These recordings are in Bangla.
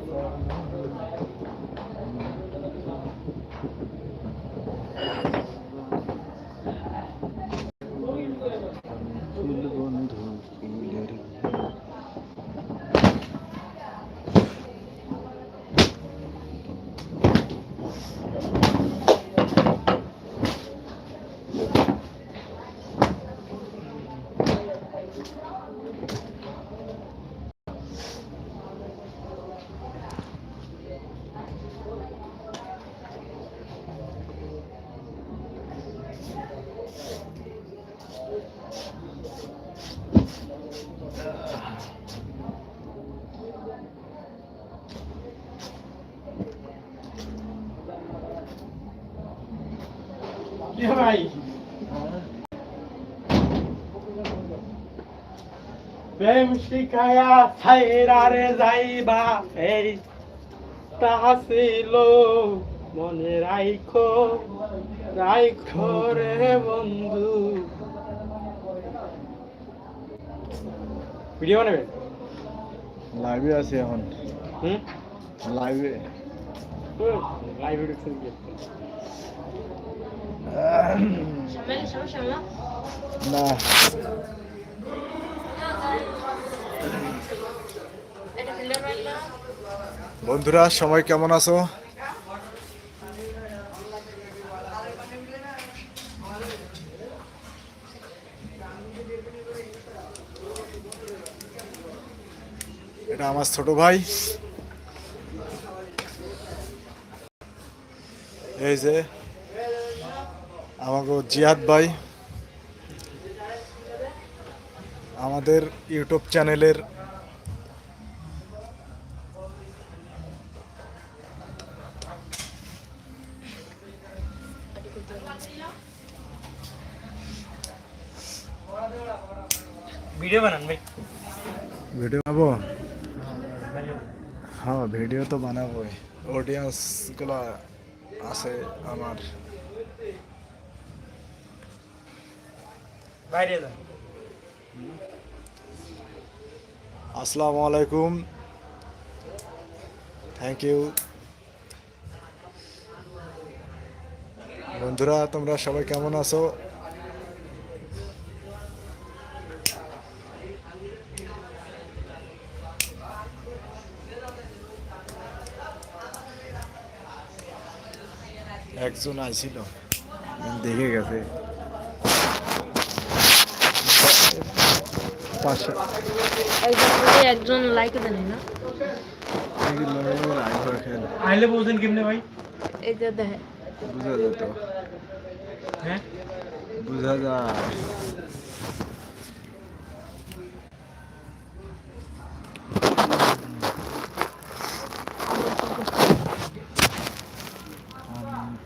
ফুল কি ভাই। প্রেম শিখায়া ছাইরারে যাইবা এই তাহা ছিল মনে রাইখো রাইখো রে বন্ধু। ভিডিও বানাবে? লাইভে আছে এখন। হুম? লাইভে লাইভ ঢুকছেন না বন্ধুরা সবাই কেমন আছো? এটা আমার ছোট ভাই। এই যে আমাকে জিয়াদ ভাই আমাদের ইউটিউব চ্যানেলের ভিডিও বানান ভাই। ভিডিও বানাবো? হ্যাঁ ভিডিও তো বানাবোই। অডিয়েন্সগুলো আছে আমার। আসসালামু আলাইকুম। থ্যাংক ইউ বন্ধুরা তোমরা সবাই কেমন আছো? একজন আইছিল। দেখে গেছে। পাশে। একজন একজন লাইক দেন না। আইলে বলছেন কেমনে ভাই? এই যে দেখে। বুঝা যেত হ্যাঁ? বুঝা যায়।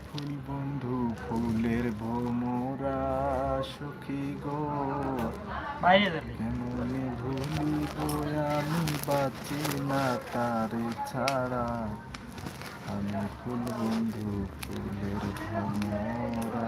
ফুল বন্ধু ফুলের ভোমরা সখী গো। বাইরে কেমনে আমি তারে ছাড়া? আমি ফুল বন্ধু ফুলের ভোমরা